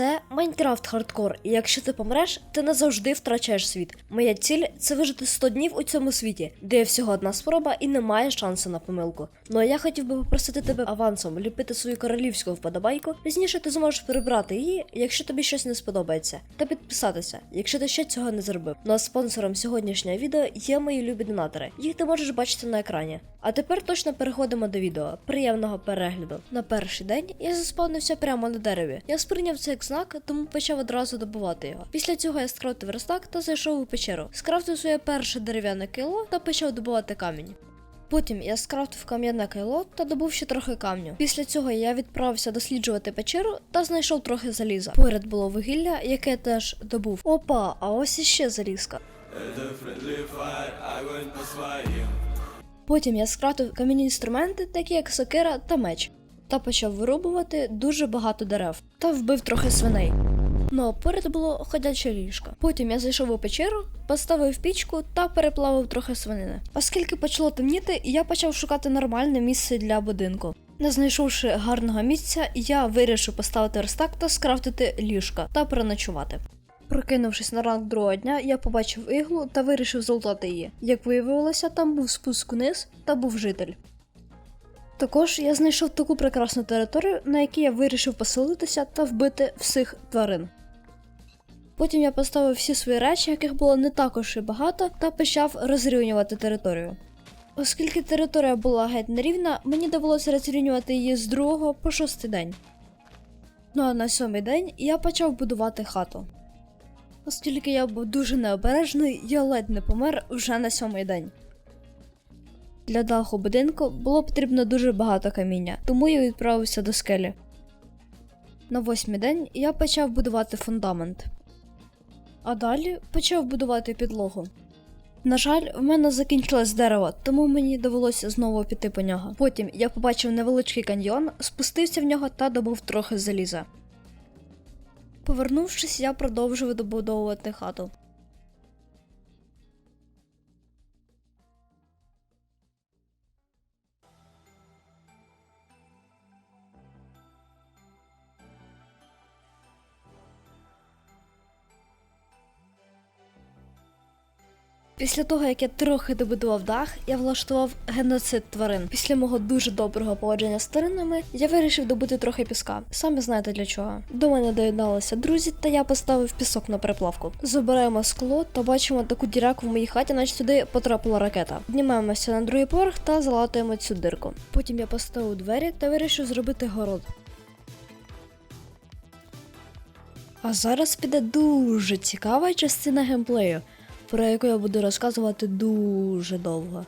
Це Майнкрафт хардкор, і якщо ти помреш, ти назавжди втрачаєш світ. Моя ціль це вижити 100 днів у цьому світі, де є всього одна спроба і немає шансу на помилку. Ну а я хотів би попросити тебе авансом ліпити свою королівську вподобайку. Пізніше ти зможеш прибрати її, якщо тобі щось не сподобається, та підписатися, якщо ти ще цього не зробив. Ну а спонсором сьогоднішнього відео є мої любі донатори. Їх ти можеш бачити на екрані. А тепер точно переходимо до відео. Приємного перегляду. На перший день я заспавнився прямо на дереві. Я сприйняв це як знак, тому почав одразу добувати його. Після цього я скрафтив верстак та зайшов у печеру. Скрафтив своє перше дерев'яне кило та почав добувати камінь. Потім я скрафтив кам'яне кайло та добув ще трохи камню. Після цього я відправився досліджувати печеру та знайшов трохи заліза. Поряд було вугілля, яке теж добув. Опа, а ось іще залізка. Потім я скрафтив кам'яні інструменти, такі як сокира та меч, та почав вирубувати дуже багато дерев та вбив трохи свиней. Ну а поряд було ходяче ліжко. Потім я зайшов у печеру, поставив пічку та переплавив трохи свинини. Оскільки почало темніти, я почав шукати нормальне місце для будинку. Не знайшовши гарного місця, я вирішив поставити верстак та скрафтити ліжка та переночувати. Прокинувшись на ранок другого дня, я побачив іглу та вирішив залутати її. Як виявилося, там був спуск униз та був житель. Також я знайшов таку прекрасну територію, на якій я вирішив поселитися та вбити всіх тварин. Потім я поставив всі свої речі, яких було не також і багато, та почав розрівнювати територію. Оскільки територія була геть нерівна, мені довелося розрівнювати її з другого по шостий день. Ну а на сьомий день я почав будувати хату. Оскільки я був дуже необережний, я ледь не помер вже на сьомий день. Для даху будинку було потрібно дуже багато каміння, тому я відправився до скелі. На восьмий день я почав будувати фундамент, а далі почав будувати підлогу. На жаль, в мене закінчилось дерево, тому мені довелося знову піти по нього. Потім я побачив невеличкий каньйон, спустився в нього та добув трохи заліза. Повернувшись, я продовжив добудовувати хату. Після того, як я трохи добудував дах, я влаштував геноцид тварин. Після мого дуже доброго поводження з тваринами я вирішив добути трохи піска. Самі знаєте для чого. До мене доєдналися друзі, та я поставив пісок на переплавку. Забираємо скло та бачимо таку діряку в моїй хаті, наче сюди потрапила ракета. Піднімаємося на другий поверх та залатуємо цю дирку. Потім я поставив двері та вирішив зробити город. А зараз піде дуже цікава частина геймплею про яку я буду розказувати дуже довго.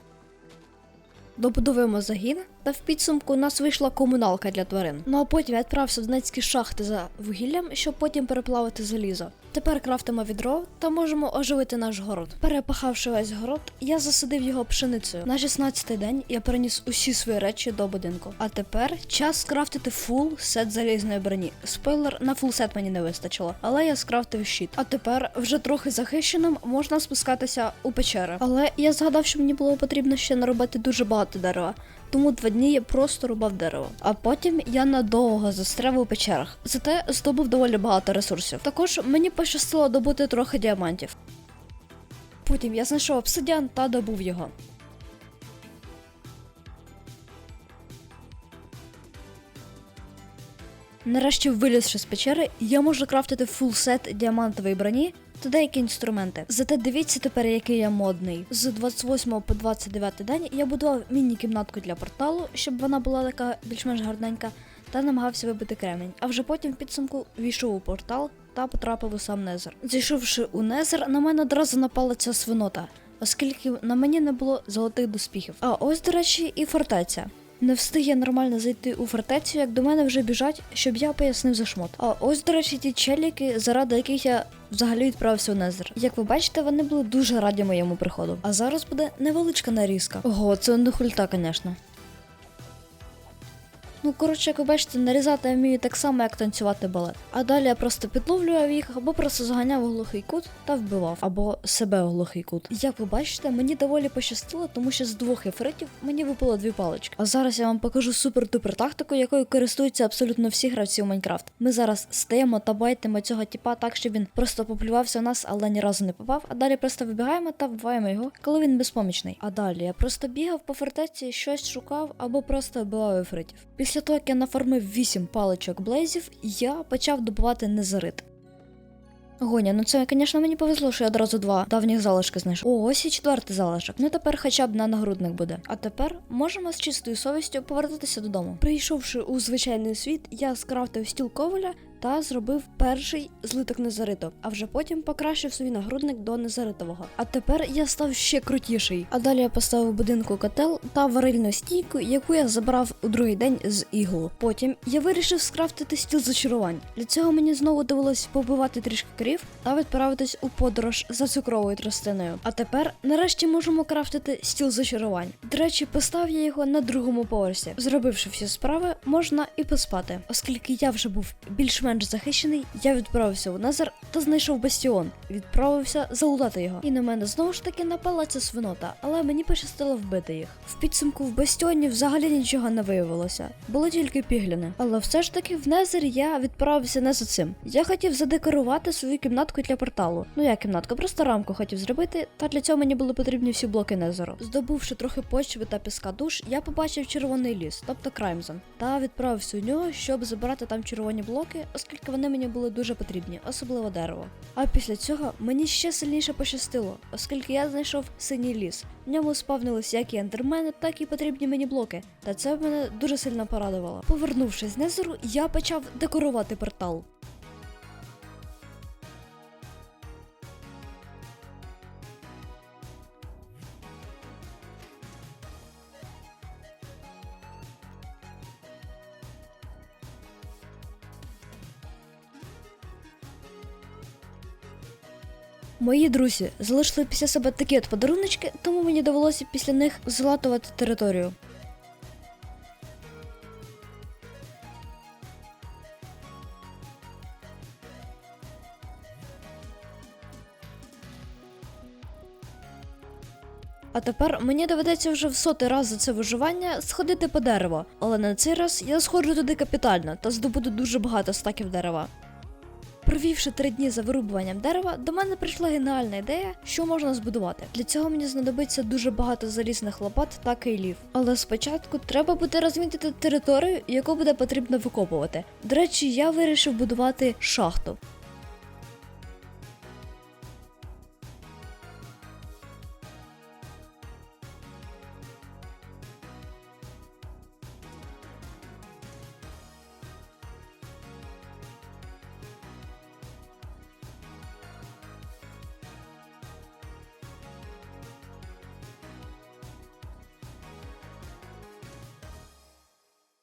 Добудовуємо загін, та в підсумку у нас вийшла комуналка для тварин. Ну а потім я відправився в донецькі шахти за вугіллям, щоб потім переплавити залізо. Тепер крафтимо відро та можемо оживити наш город. Перепахавши весь город, я засадив його пшеницею. На 16-й день я переніс усі свої речі до будинку. А тепер час скрафтити фул сет залізної броні. Спойлер, на фул сет мені не вистачило, але я скрафтив щит. А тепер вже трохи захищеним можна спускатися у печери. Але я згадав, що мені було потрібно ще наробити дуже багато дерева. Тому два дні я просто рубав дерево. А потім я надовго застряв у печерах. Зате здобув доволі багато ресурсів. Також мені пощастило добути трохи діамантів. Потім я знайшов обсидіан та добув його. Нарешті вилізши з печери, я можу крафтити фул сет діамантової броні та деякі інструменти. Зате дивіться тепер, який я модний. З 28 по 29 день я будував міні-кімнатку для порталу, щоб вона була така більш-менш гарненька, та намагався вибити кремінь. А вже потім в підсумку війшов у портал та потрапив у сам Незер. Зайшовши у Незер, на мене одразу напала ця свинота, оскільки на мені не було золотих доспіхів. А ось, до речі, і фортеця. Не встиг я нормально зайти у фортецю, як до мене вже біжать, щоб я пояснив за шмот. А ось, до речі, ті челіки, заради яких я взагалі відправився у Незер. Як ви бачите, вони були дуже раді моєму приходу. А зараз буде невеличка нарізка. Ого, це не хульта, звісно. Ну, коротше, як ви бачите, нарізати я вмію так само, як танцювати балет. А далі я просто підловлював їх, або просто заганяв у глухий кут та вбивав, або себе у глухий кут. Як ви бачите, мені доволі пощастило, тому що з двох ефритів мені випало дві палички. А зараз я вам покажу супер-дупер тактику, якою користуються абсолютно всі гравці у Майнкрафт. Ми зараз стаємо та байтимо цього тіпа так, щоб він просто поплювався в нас, але ні разу не попав. А далі просто вибігаємо та вбиваємо його, коли він безпомічний. А далі я просто бігав по фортеці, щось шукав або просто вбивав ефритів. Після того, як я нафармив 8 паличок блейзів, я почав добувати незарит. Гоня, ну це, звісно, мені повезло, що я одразу два давніх залишки знайшов. О, ось і четвертий залишок. Ну тепер хоча б на нагрудник буде. А тепер можемо з чистою совістю повертатися додому. Прийшовши у звичайний світ, я скрафтив стіл коваля та зробив перший злиток незариту, а вже потім покращив свій нагрудник до незаритового. А тепер я став ще крутіший. А далі я поставив будинку котел та варильну стійку, яку я забрав у другий день з іглу. Потім я вирішив скрафтити стіл зачарувань. Для цього мені знову довелось побивати трішки крів та відправитись у подорож за цукровою тростиною. А тепер нарешті можемо крафтити стіл зачарувань. До речі, постав я його на другому поверсі. Зробивши всі справи, можна і поспати. Оскільки я вже був більш-менш захищений, я відправився у Назар та знайшов бастіон. Відправився залутати його. І на мене знову ж таки напала ця свинота, але мені пощастило вбити їх. В підсумку в бастіоні взагалі нічого не виявилося, були тільки пігліни. Але все ж таки в Незер я відправився не за цим. Я хотів задекорувати свою кімнатку для порталу. Ну як кімнатку, просто рамку хотів зробити, та для цього мені були потрібні всі блоки Незеру. Здобувши трохи почви та піска душ, я побачив червоний ліс, тобто Краймзон, та відправився у нього, щоб забирати там червоні блоки, оскільки вони мені були дуже потрібні, особливо дерево. А після цього мені ще сильніше пощастило, оскільки я знайшов синій ліс. В ньому спавнились як і ендермени, так і потрібні мені блоки. Та це мене дуже сильно порадувало. Повернувшись з Незеру, я почав декорувати портал. Мої друзі залишили після себе такі от подаруночки, тому мені довелося після них златувати територію. А тепер мені доведеться вже в сотий раз за це виживання сходити по дерево, але на цей раз я сходжу туди капітально та здобуду дуже багато стаків дерева. Провівши три дні за вирубуванням дерева, до мене прийшла геніальна ідея, що можна збудувати. Для цього мені знадобиться дуже багато залізних лопат та кейлів. Але спочатку треба буде розмітити територію, яку буде потрібно викопувати. До речі, я вирішив будувати шахту.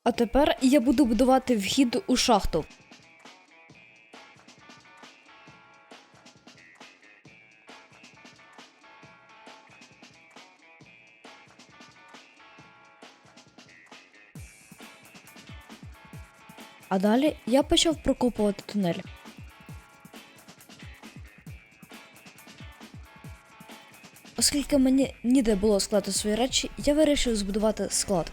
А тепер я буду будувати вхід у шахту. А далі я почав прокопувати тунель. Оскільки мені ніде було склати свої речі, я вирішив збудувати склад.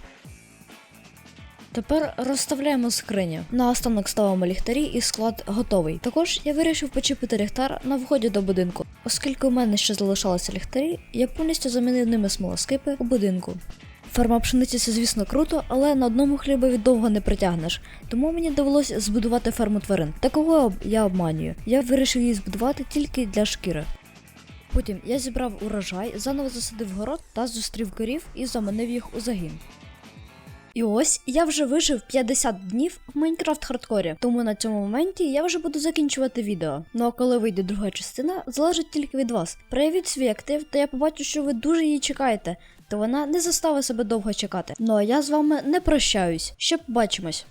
Тепер розставляємо скрині. На останок ставимо ліхтарі і склад готовий. Також я вирішив почепити ліхтар на вході до будинку. Оскільки у мене ще залишалися ліхтарі, я повністю замінив ними смолоскипи у будинку. Ферма пшениці це, звісно, круто, але на одному хлібові довго не притягнеш. Тому мені довелося збудувати ферму тварин. Такого я обманюю. Я вирішив її збудувати тільки для шкіри. Потім я зібрав урожай, заново засадив город та зустрів корів і заманив їх у загін. І ось я вже вижив 50 днів в Майнкрафт хардкорі, тому на цьому моменті я вже буду закінчувати відео. Ну а коли вийде друга частина, залежить тільки від вас. Проявіть свій актив, та я побачу, що ви дуже її чекаєте, то вона не заставить себе довго чекати. Ну а я з вами не прощаюсь. Ще побачимось.